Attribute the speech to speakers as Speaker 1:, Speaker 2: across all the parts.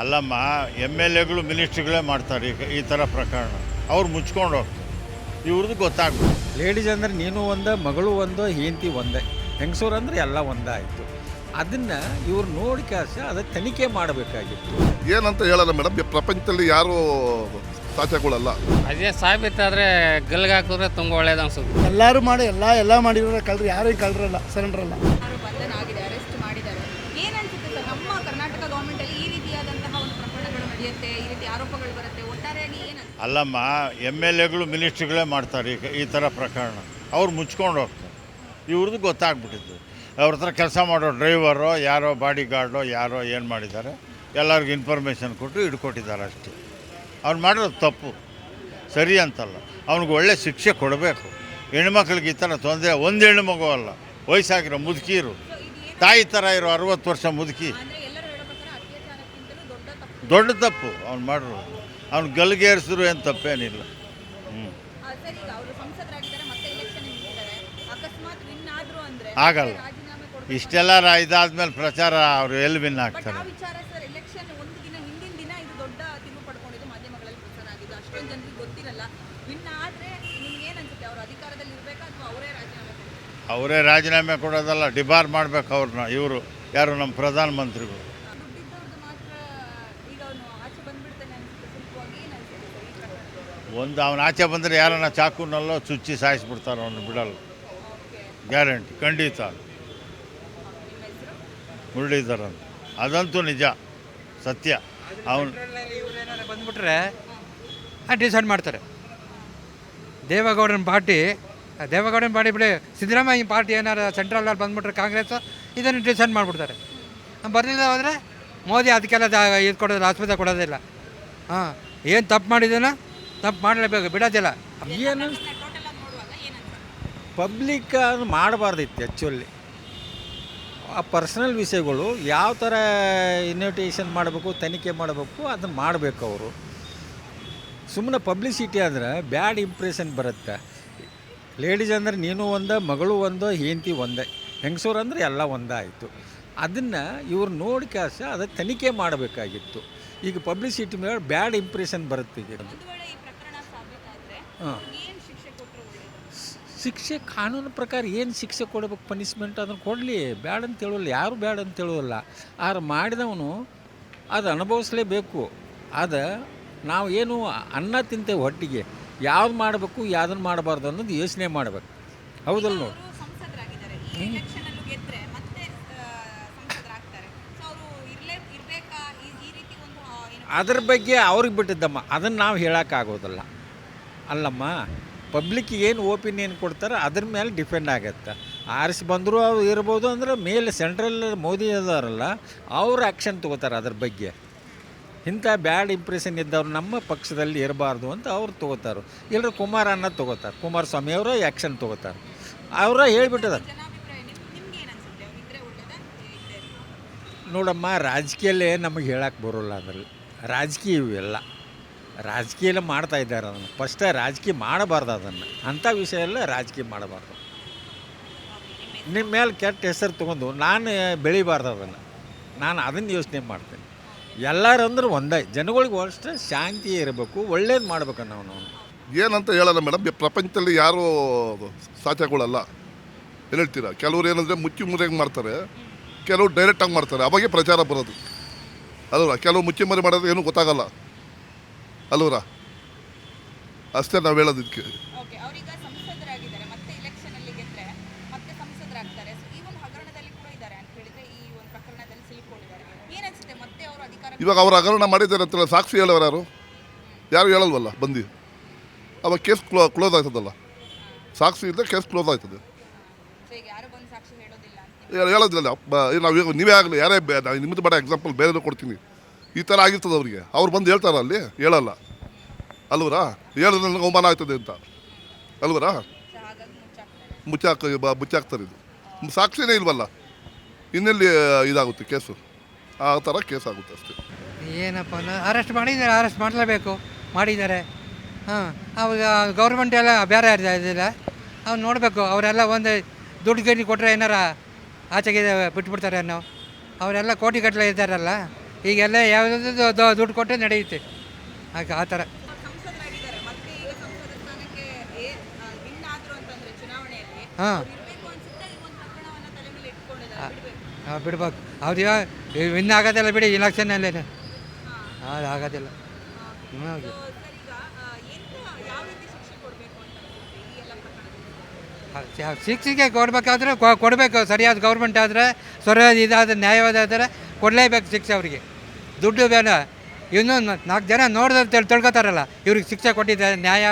Speaker 1: ಅಲ್ಲಮ್ಮ M L ಎಗಳು ಮಿನಿಸ್ಟ್ರಿಗಳೇ ಮಾಡ್ತಾರೆ ಈಗ ಈ ಥರ ಪ್ರಕರಣ. ಅವ್ರು ಮುಚ್ಕೊಂಡು ಹೋಗ್ತಾರೆ. ಇವ್ರದ್ದು ಗೊತ್ತಾಗ್ಬೋದು
Speaker 2: ಲೇಡೀಸ್ ಅಂದರೆ ನೀನು ಒಂದು ಮಗಳು ಒಂದು ಹೆಂಡತಿ ಒಂದೇ. ಹೆಂಗಸೂರು ಅಂದರೆ ಎಲ್ಲ ಒಂದೇ ಆಯಿತು. ಅದನ್ನು ಇವ್ರು ನೋಡಿ ಕಾಸ ಅದು ತನಿಖೆ ಮಾಡಬೇಕಾಗಿತ್ತು.
Speaker 3: ಏನಂತ ಹೇಳಲ್ಲ ಮೇಡಮ್ ಪ್ರಪಂಚದಲ್ಲಿ ಯಾರು ಸಾಧ್ಯಗಳಲ್ಲ.
Speaker 4: ಅದೇ ಸಾಬೀತಾದ್ರೆ ಗಲ್ಗೆ ಹಾಕಿದ್ರೆ ತುಂಬ ಒಳ್ಳೇದು ಅನ್ಸುತ್ತೆ.
Speaker 5: ಎಲ್ಲರೂ ಮಾಡಿ ಎಲ್ಲ ಎಲ್ಲ ಮಾಡಿರೋ ಕಳ್ರು ಯಾರೇ ಕಳ್ರಲ್ಲ ಸರೆಂಡರ್ ಅಲ್ಲ
Speaker 6: ಯಾರು ಬಂಧನ ಆಗಿದೆ ಅರೆಸ್ಟ್ ಮಾಡಿದ್ದಾರೆ ಏನನ್ಸುತ್ತೆ ಸರ್ ನಮ್ಮ ಕರ್ನಾಟಕ ಗೌರ್ಮೆಂಟ್ ಅಲ್ಲಿ ಈ ರೀತಿಯಾದಂತಹ ಒಂದು ನಡೆಯುತ್ತೆ ಈ ರೀತಿ ಆರೋಪಗಳು ಬರುತ್ತೆ ಒಟ್ಟಾರೆಯಾಗಿ ಏನು
Speaker 1: ಅಲ್ಲಮ್ಮ ಎಂ ಎಲ್ ಎಗಳು ಮಿನಿಸ್ಟ್ರಿಗಳೇ ಮಾಡ್ತಾರೆ ಈಗ ಈ ಥರ ಪ್ರಕರಣ. ಅವ್ರು ಮುಚ್ಕೊಂಡು ಹೋಗ್ತಾರೆ. ಇವ್ರದ್ದು ಗೊತ್ತಾಗ್ಬಿಟ್ಟಿದ್ದು. ಅವ್ರ ಹತ್ರ ಕೆಲಸ ಮಾಡೋ ಡ್ರೈವರು ಯಾರೋ ಬಾಡಿ ಗಾರ್ಡೋ ಯಾರೋ ಏನು ಮಾಡಿದ್ದಾರೆ ಎಲ್ಲರಿಗೂ ಇನ್ಫಾರ್ಮೇಷನ್ ಕೊಟ್ಟು ಹಿಡ್ಕೊಟ್ಟಿದ್ದಾರೆ ಅಷ್ಟೇ. ಅವ್ನು ಮಾಡಿರೋದು ತಪ್ಪು. ಸರಿ ಅಂತಲ್ಲ. ಅವ್ನಿಗೆ ಒಳ್ಳೆ ಶಿಕ್ಷೆ ಕೊಡಬೇಕು. ಹೆಣ್ಮಕ್ಳಿಗೆ ಈ ಥರ ತೊಂದರೆ ಒಂದು ಹೆಣ್ಣು ಮಗು ಅಲ್ಲ ವಯಸ್ಸಾಗಿರೋ ಮುದುಕಿರು ತಾಯಿ ಥರ ಇರೋ ಅರವತ್ತು ವರ್ಷ ಮುದುಕಿ
Speaker 6: ಅಂದ್ರೆ ಎಲ್ಲರೂ ಹೇಳೋ ಪ್ರಕಾರ ಅತ್ಯಾಚಾರಕ್ಕಿಂತಲೂ ದೊಡ್ಡ ತಪ್ಪು
Speaker 1: ಅವ್ನು ಮಾಡ್ರು. ಅವ್ನು ಗಲ್ಗೇರಿಸಿದ್ರು ಏನು ತಪ್ಪೇನಿಲ್ಲ. ಹ್ಞೂ ಆಗಲ್ಲ. ಇಷ್ಟೆಲ್ಲ ರಾ- ಇದಾದ್ಮೇಲೆ ಪ್ರಚಾರ ಅವರು ಎಲ್ಲಿ ವಿನ್ ಆಗ್ತಾರೆ?
Speaker 6: ಅವರೇ ರಾಜೀನಾಮೆ
Speaker 1: ಕೊಡೋದಲ್ಲ ಡಿಬಾರ್ ಮಾಡ್ಬೇಕು ಅವ್ರನ್ನ ಇವರು. ಯಾರು? ನಮ್ಮ ಪ್ರಧಾನಮಂತ್ರಿಗಳು
Speaker 6: ದುಡ್ಡಿದ್ದವ್ರದ್ದು ಮಾತ್ರ ಈಗ ಅವನು ಆಚೆ ಬಂದ್ಬಿಡ್ತಾನೆ ಅನ್ಸುತ್ತೆ ಸುಲಭವಾಗಿ ಏನು ಅನ್ಸುತ್ತೆ ಸರ್ ಈ ಪ್ರಕರಣದಲ್ಲಿ
Speaker 1: ಒಂದು ಅವನ ಆಚೆ ಬಂದರೆ ಯಾರನ್ನ ಚಾಕುನಲ್ಲೋ ಚುಚ್ಚಿ ಸಾಯಿಸ್ಬಿಡ್ತಾರೆ ಅವನು ಬಿಡಲ್ಲ. ಗ್ಯಾರಂಟಿ, ಖಂಡಿತ. ಮುರಳೀಧರ್ ಅಂತ. ಅದಂತೂ ನಿಜ, ಸತ್ಯ. ಅವನು
Speaker 7: ಬಂದುಬಿಟ್ರೆ ಡಿಸೈಡ್ ಮಾಡ್ತಾರೆ. ದೇವೇಗೌಡನ ಪಾರ್ಟಿ ದೇವೇಗೌಡನ ಪಾರ್ಟಿ ಬಿಡಿ, ಸಿದ್ದರಾಮಯ್ಯ ಪಾರ್ಟಿ ಏನಾರು ಸೆಂಟ್ರಲಲ್ಲಿ ಬಂದ್ಬಿಟ್ರೆ ಕಾಂಗ್ರೆಸ್, ಇದನ್ನು ಡಿಸೈಡ್ ಮಾಡಿಬಿಡ್ತಾರೆ. ಬರಲಿಲ್ಲ ಹೋದರೆ ಮೋದಿ ಅದಕ್ಕೆಲ್ಲ ಇದು ಕೊಡೋದಿಲ್ಲ ಆಸ್ಪತ್ರೆ ಕೊಡೋದಿಲ್ಲ. ಹಾಂ, ಏನು ತಪ್ಪು ಮಾಡಿದ್ದೀನೋ ತಪ್ಪು ಮಾಡಲೇಬೇಕು ಬಿಡೋದಿಲ್ಲ.
Speaker 2: ಏನು? ಪಬ್ಲಿಕ್ ಅದು ಮಾಡಬಾರ್ದಿತ್ತು ಆ್ಯಕ್ಚುಲಿ ಆ ಪರ್ಸನಲ್ ವಿಷಯಗಳು ಯಾವ ಥರ ಇನ್ವಿಟೇಷನ್ ಮಾಡಬೇಕು ತನಿಖೆ ಮಾಡಬೇಕು ಅದನ್ನು ಮಾಡಬೇಕು ಅವರು. ಸುಮ್ಮನೆ ಪಬ್ಲಿಸಿಟಿ ಅಂದ್ರೆ ಬ್ಯಾಡ್ ಇಂಪ್ರೆಷನ್ ಬರುತ್ತೆ. ಲೇಡೀಸ್ ಅಂದರೆ ನೀನು ಒಂದ ಮಗಳು ಒಂದು ಹೆಂಡತಿ ಒಂದೇ. ಹೆಂಗಸೂರು ಅಂದರೆ ಎಲ್ಲ ಒಂದೇ ಆಯಿತು. ಅದನ್ನು ಇವ್ರು ನೋಡಿ ಕಾಸ ಅದು ತನಿಖೆ ಮಾಡಬೇಕಾಗಿತ್ತು. ಈಗ ಪಬ್ಲಿಸಿಟಿ ಮೇಲೆ ಬ್ಯಾಡ್ ಇಂಪ್ರೆಷನ್ ಬರುತ್ತೆ ಈಗ
Speaker 6: ಒಂದು ವೇಳೆ ಈ ಪ್ರಕರಣ ಸಾಬೀತಾದ್ರೆ
Speaker 2: ಹಾಂ
Speaker 6: ಏನು ಶಿಕ್ಷೆ
Speaker 2: ಕಾನೂನು ಪ್ರಕಾರ ಏನು ಶಿಕ್ಷೆ ಕೊಡಬೇಕು ಪನಿಷ್ಮೆಂಟ್ ಅದನ್ನು ಕೊಡಲಿ. ಬ್ಯಾಡ ಅಂತ ಹೇಳೋಲ್ಲ ಯಾರು ಬ್ಯಾಡ ಅಂತ ಹೇಳೋಲ್ಲ. ಆದ್ರೆ ಮಾಡಿದವನು ಅದು ಅನುಭವಿಸಲೇಬೇಕು. ಅದು ನಾವು ಏನು ಅನ್ನ ತಿಂತೇವೆ ಹೊಟ್ಟಿಗೆ ಯಾವ್ದು ಮಾಡಬೇಕು ಯಾವ್ದನ್ನು ಮಾಡಬಾರ್ದು ಅನ್ನೋದು ಯೋಚನೆ ಮಾಡಬೇಕು. ಹೌದಲ್ಲ ನೋಡಿ. ಅದ್ರ ಬಗ್ಗೆ ಅವ್ರಿಗೆ ಬಿಟ್ಟಿದ್ದಮ್ಮ. ಅದನ್ನು ನಾವು ಹೇಳೋಕ್ಕಾಗೋದಿಲ್ಲ ಅಲ್ಲಮ್ಮ ಪಬ್ಲಿಕ್ ಏನು ಒಪಿನಿಯನ್ ಕೊಡ್ತಾರೆ ಅದ್ರ ಮೇಲೆ ಡಿಪೆಂಡ್ ಆಗತ್ತೆ. ಆರಿಸಿ ಬಂದರೂ ಅವ್ರು ಇರ್ಬೋದು ಅಂದ್ರೆ ಮೇಲೆ ಸೆಂಟ್ರಲ್ ಮೋದಿ ಅದಾರಲ್ಲ, ಅವ್ರು ಆ್ಯಕ್ಷನ್ ತೊಗೋತಾರೆ ಅದ್ರ ಬಗ್ಗೆ. ಇಂಥ ಬ್ಯಾಡ್ ಇಂಪ್ರೆಷನ್ ಇದ್ದವ್ರು ನಮ್ಮ ಪಕ್ಷದಲ್ಲಿ ಇರಬಾರ್ದು ಅಂತ ಅವ್ರು ತೊಗೋತಾರೆ. ಇಲ್ಲರೂ ಕುಮಾರ್ ಅನ್ನೋದು ತೊಗೋತಾರೆ, ಕುಮಾರಸ್ವಾಮಿ ಅವರು ಆ್ಯಕ್ಷನ್ ತೊಗೋತಾರೆ. ಅವರ
Speaker 6: ಇದ್ರೆ
Speaker 2: ನೋಡಮ್ಮ, ರಾಜಕೀಯಲ್ಲೇ ನಮಗೆ ಹೇಳಕ್ಕೆ ಬರೋಲ್ಲ ಅದರಲ್ಲಿ. ರಾಜಕೀಯ ಇವೆಲ್ಲ ರಾಜಕೀಯ ಮಾಡ್ತಾ ಇದ್ದಾರೆ ಅದನ್ನು. ಫಸ್ಟೇ ರಾಜಕೀಯ ಮಾಡಬಾರ್ದು ಅದನ್ನು. ಅಂಥ ವಿಷಯ ಎಲ್ಲ ರಾಜಕೀಯ ಮಾಡಬಾರ್ದು. ನಿಮ್ಮ ಮೇಲೆ ಕೆಟ್ಟ ಹೆಸರು ತೊಗೊಂಡು ನಾನು ಬೆಳಿಬಾರ್ದು ಅದನ್ನು. ನಾನು ಅದನ್ನು ಯೋಚನೆ ಮಾಡ್ತೇನೆ. ಎಲ್ಲರೂ ಅಂದ್ರೆ ಒಂದೇ, ಜನಗಳಿಗೆ ಅಷ್ಟೇ ಶಾಂತಿ ಇರಬೇಕು, ಒಳ್ಳೇದು ಮಾಡ್ಬೇಕು ನಾವು ನಾವು
Speaker 3: ಏನಂತ ಹೇಳಲ್ಲ ಮೇಡಮ್ ಪ್ರಪಂಚದಲ್ಲಿ ಯಾರೂ ಸಾಧ್ಯಗಳಲ್ಲ ಹೇಳ್ತೀರಾ? ಕೆಲವ್ರು ಏನಂದರೆ ಮುಚ್ಚಿ ಮುರಿಯಾಗಿ ಮಾಡ್ತಾರೆ, ಕೆಲವರು ಡೈರೆಕ್ಟಾಗಿ ಮಾಡ್ತಾರೆ. ಅವಾಗೆ ಪ್ರಚಾರ ಬರೋದು. ಅಲ್ವರ ಕೆಲವು ಮುಚ್ಚಿ ಮರಿ ಮಾಡೋದು ಏನೂ ಗೊತ್ತಾಗಲ್ಲ. ಅಲ್ವರ ಅಷ್ಟೇ ನಾವು ಹೇಳೋದು ಇದಕ್ಕೆ
Speaker 6: ಓಕೆ ಅವರೀಗ ಸಂಸದರಾಗಿದ್ದಾರೆ ಮತ್ತೆ ಎಲೆಕ್ಷನ್ ಅಲ್ಲಿ ಗೆದ್ರೆ ಮತ್ತೆ ಸಂಸದರಾಗ್ತಾರೆ. ಸೊ ಈ ಒಂದು ಹಗರಣದಲ್ಲಿ ಕೂಡ ಇದ್ದಾರೆ ಅಂತ ಹೇಳಿದ್ರೆ ಈ ಒಂದು ಪ್ರಕರಣದಲ್ಲಿ ಸಿಲುಕೊಂಡಿದ್ದಾರೆ. ಏನ್ ಅನ್ಸುತ್ತೆ ಮತ್ತೆ ಅವರು ಅಧಿಕಾರ
Speaker 3: ಇವಾಗ ಅವ್ರು ಹಗರಣ ಮಾಡಿದ್ದಾರೆ ಅಂತಲ್ಲ ಸಾಕ್ಷಿ ಹೇಳೋರು ಯಾರು? ಯಾರು ಹೇಳಲ್ವಲ್ಲ? ಬಂದು. ಅವಾಗ ಕೇಸ್ ಕ್ಲೋ ಕ್ಲೋಸ್ ಆಯ್ತದಲ್ಲ ಸಾಕ್ಷಿ ಇದ್ದರೆ ಕೇಸ್ ಕ್ಲೋಸ್ ಆಯ್ತದೆ
Speaker 6: ಸೊ ಈಗ ಯಾರು ಬಂದು ಸಾಕ್ಷಿ ಹೇಳೋದಿಲ್ಲ ಅಂತ
Speaker 3: ಹೇಳ- ಹೇಳೋದಿಲ್ಲ ನಾವು ಈಗ ನೀವೇ ಆಗಲಿ ಯಾರೇ ನಿಮ್ಮದು ಬೇಡ ಎಕ್ಸಾಂಪಲ್ ಬೇರೆ ಕೊಡ್ತೀನಿ. ಈ ಥರ ಆಗಿರ್ತದೆ ಅವರಿಗೆ. ಅವ್ರು ಬಂದು ಹೇಳ್ತಾರ ಅಲ್ಲಿ, ಹೇಳಲ್ಲ. ಅಲ್ವರಾ? ಹೇಳಿದ್ರೆ ನನಗೆ ಅವಮಾನ ಆಗ್ತದೆ ಅಂತ. ಅಲ್ವರಾ? ಮುಚ್ಚಾಕ ಮುಚ್ಚಾಕ್ತಾರೆ ಇದು. ಸಾಕ್ಷಿನೇ ಇಲ್ವಲ್ಲ? ಇನ್ನೆಲ್ಲಿ ಇದಾಗುತ್ತೆ ಕೇಸು? ಆ ಥರ ಕೇಸ್ ಆಗುತ್ತೆ ಅಷ್ಟೇ.
Speaker 7: ಏನಪ್ಪ ಅರೆಸ್ಟ್ ಮಾಡಿದ್ದಾರೆ ಅರೆಸ್ಟ್ ಮಾಡಲೇಬೇಕು. ಮಾಡಿದ್ದಾರೆ. ಹಾಂ, ಅವಾಗ ಗೌರ್ಮೆಂಟ್ ಎಲ್ಲ ಬೇರೆ ಇದಿಲ್ಲ. ಅವ್ನು ನೋಡಬೇಕು, ಅವರೆಲ್ಲ ಒಂದು ದುಡ್ಡು ಗೇಡಿ ಕೊಟ್ಟರೆ ಏನಾರ ಆಚೆಗೆ ಬಿಟ್ಬಿಡ್ತಾರೆ ಅನ್ನೋ. ಅವರೆಲ್ಲ ಕೋಟಿ ಗಟ್ಟಲೆ ಇದ್ದಾರಲ್ಲ. ಈಗೆಲ್ಲ ಯಾವುದಾದ್ರು ದುಡ್ಡು ಕೊಟ್ಟರೆ ನಡೆಯುತ್ತೆ. ಹಾಗೆ ಆ ಥರ. ಹಾಂ.
Speaker 6: ಬಿಡ್ಬೇಕು.
Speaker 7: ಹೌದು ವಿನ್ ಆಗೋದಿಲ್ಲ ಬಿಡಿ ಇಲೆಕ್ಷನಲ್ಲಿ ಅದು ಆಗೋದಿಲ್ಲ. ಶಿಕ್ಷೆಗೆ ಕೊಡಬೇಕಾದ್ರೆ ಕೊಡಬೇಕು. ಸರಿಯಾದ ಗೌರ್ಮೆಂಟ್ ಆದರೆ, ಸರಿಯಾದ ಇದಾದ ನ್ಯಾಯವಾದಾದರೆ ಕೊಡಲೇಬೇಕು ಶಿಕ್ಷೆ ಅವರಿಗೆ. ದುಡ್ಡು ಬೇಡ. ಇನ್ನೂ ನಾಲ್ಕು ಜನ ನೋಡಿದ್ರೆ ತಿಳ್ ತಿಳ್ಕೊತಾರಲ್ಲ ಇವ್ರಿಗೆ ಶಿಕ್ಷೆ ಕೊಟ್ಟಿದ್ದಾರೆ ನ್ಯಾಯ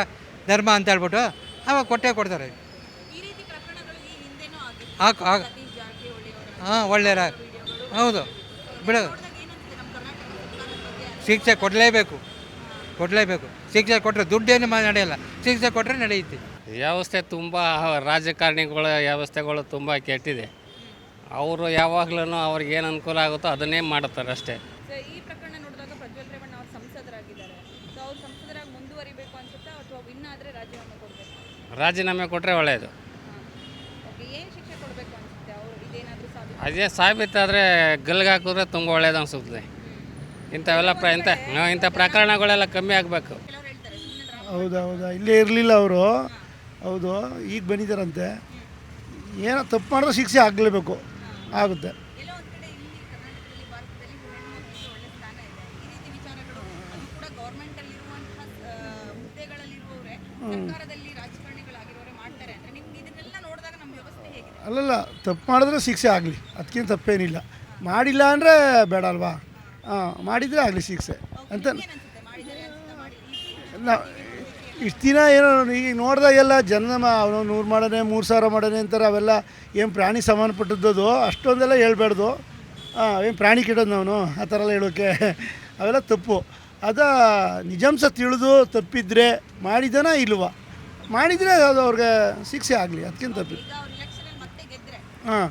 Speaker 7: ಧರ್ಮ ಅಂತ ಹೇಳ್ಬಿಟ್ಟು ಅವಾಗ ಕೊಟ್ಟೇ ಕೊಡ್ತಾರೆ.
Speaker 6: ಈ ರೀತಿ ಪ್ರಕರಣಗಳು ಈ ಹಿಂದೆನೂ ಆಗಿತ್ತು
Speaker 7: ಹಾಕ್ ಹಾಂ ಒಳ್ಳೆಯ ಹೌದು. ಬಿಡು. ಶಿಕ್ಷೆ ಕೊಡಲೇಬೇಕು. ಕೊಡಲೇಬೇಕು. ಶಿಕ್ಷೆ ಕೊಟ್ಟರೆ ದುಡ್ಡೇನು ಮಾ- ನಡೆಯಲ್ಲ. ಶಿಕ್ಷೆ ಕೊಟ್ಟರೆ ನಡೆಯುತ್ತೆ.
Speaker 4: ವ್ಯವಸ್ಥೆ ತುಂಬ ರಾಜಕಾರಣಿಗಳ ವ್ಯವಸ್ಥೆಗಳು ತುಂಬ ಕೆಟ್ಟಿದೆ. ಅವರು ಯಾವಾಗ್ಲೂ ಅವ್ರಿಗೆ ಏನು ಅನುಕೂಲ ಆಗುತ್ತೋ ಅದನ್ನೇ ಮಾಡ್ತಾರೆ ಅಷ್ಟೇ.
Speaker 6: ಈ ಪ್ರಕರಣ ನೋಡಿದಾಗ ಪ್ರಜ್ವಲ್ ರೇವಣ್ಣ ಅವರು ಸಂಸದರಾಗಿದ್ದಾರೆ. ಸೊ ಅವ್ರು ಸಂಸದರಾಗಿ ಮುಂದುವರಿಬೇಕು ಅನ್ಸುತ್ತಾ ಅಥವಾ ವಿನ್ ಆದರೆ ರಾಜೀನಾಮೆ ಕೊಡಬೇಕು?
Speaker 4: ರಾಜೀನಾಮೆ ಕೊಟ್ಟರೆ ಒಳ್ಳೆಯದು
Speaker 6: ಓಕೆ ಏನು ಶಿಕ್ಷೆ ಕೊಡಬೇಕು ಅನ್ಸುತ್ತೆ? ಅವರು ಇದೇನಾದರೂ ಸಾಬೀತು
Speaker 4: ಅದೇ ಸಾಬೀತಾದರೆ ಗಲ್ಗೆ ಹಾಕಿದ್ರೆ ತುಂಬ ಒಳ್ಳೇದು ಅನಿಸುತ್ತೆ. ಇಂಥವೆಲ್ಲ ಪ್ರ ಇಂಥ ಇಂಥ ಪ್ರಕರಣಗಳೆಲ್ಲ ಕಮ್ಮಿ ಆಗಬೇಕು.
Speaker 6: ಕೆಲವ್ರು ಹೇಳ್ತಾರೆ ಸುಮ್ಮನೆ
Speaker 5: ಹೌದಾ ಹೌದಾ ಇಲ್ಲೇ ಇರಲಿಲ್ಲ ಅವರು. ಹೌದು ಈಗ ಬಂದಿದ್ದಾರಂತೆ. ಏನೋ ತಪ್ಪು ಮಾಡಿದ್ರೆ ಶಿಕ್ಷೆ ಆಗಲೇಬೇಕು. ಆಗುತ್ತೆ. ಅಲ್ಲಲ್ಲ ತಪ್ಪು ಮಾಡಿದ್ರೆ ಶಿಕ್ಷೆ ಆಗಲಿ. ಅದಕ್ಕಿಂತ ತಪ್ಪೇನಿಲ್ಲ. ಮಾಡಿಲ್ಲ ಅಂದರೆ ಬೇಡ ಅಲ್ವಾ? ಹಾಂ ಮಾಡಿದರೆ ಆಗಲಿ ಶಿಕ್ಷೆ. ಅಂತ ಇಷ್ಟು ದಿನ ಏನೋ ಈಗ ನೋಡಿದಾಗೆಲ್ಲ ಜನ ಅವನು ನೂರು ಮಾಡೋಣ ಮೂರು ಸಾವಿರ ಮಾಡೋಣ ಅಂತಾರೆ ಅವೆಲ್ಲ ಏನು ಪ್ರಾಣಿ ಸಂಬಂಧಪಟ್ಟದ್ದು ಅಷ್ಟೊಂದೆಲ್ಲ ಹೇಳ್ಬಾರ್ದು ಹಾಂ ಏನು ಪ್ರಾಣಿ ಕೆಟ್ಟದ್ದು ಅವನು ಆ ಥರ ಎಲ್ಲ ಹೇಳೋಕ್ಕೆ ಅವೆಲ್ಲ ತಪ್ಪು. ಅದು ನಿಜಾಂಶ ತಿಳಿದು ತಪ್ಪಿದ್ರೆ ಮಾಡಿದನ ಇಲ್ವಾ? ಮಾಡಿದರೆ ಅದು ಅವ್ರಿಗೆ ಶಿಕ್ಷೆ ಆಗಲಿ ಅದಕ್ಕಿಂತ ತಪ್ಪಿ. ಹಾಂ.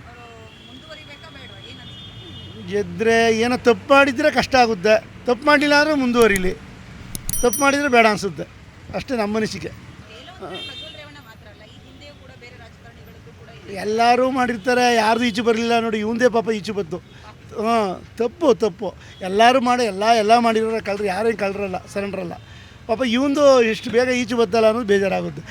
Speaker 5: ಗೆದ್ದರೆ ಏನೋ ತಪ್ಪು ಮಾಡಿದರೆ ಕಷ್ಟ ಆಗುತ್ತೆ. ತಪ್ಪು ಮಾಡಿಲ್ಲ ಅಂದರೆ ಮುಂದುವರಿಲಿ. ತಪ್ಪು ಮಾಡಿದರೆ ಬೇಡ ಅನಿಸುತ್ತೆ. ಅಷ್ಟೇ ನಮ್ಮ ಅನಿಸಿಕೆ ಎಲ್ಲರೂ ಮಾಡಿರ್ತಾರೆ ಯಾರ್ದು ಈಚೆ ಬರಲಿಲ್ಲ ನೋಡಿ ಇವಂದೇ ಪಾಪ ಈಚೆ ಬಂತು ಹಾಂ ತಪ್ಪು ತಪ್ಪು. ಎಲ್ಲರೂ ಮಾಡಿ ಎಲ್ಲ ಎಲ್ಲ ಮಾಡಿರೋ ಕಳ್ರು ಯಾರೇನು ಕಳ್ರಲ್ಲ ಸರೆಂಡ್ರಲ್ಲ. ಪಾಪ ಇವಂದು ಎಷ್ಟು ಬೇಗ ಈಚೆ ಬತ್ತಲ್ಲ ಅನ್ನೋದು ಬೇಜಾರಾಗುತ್ತೆ.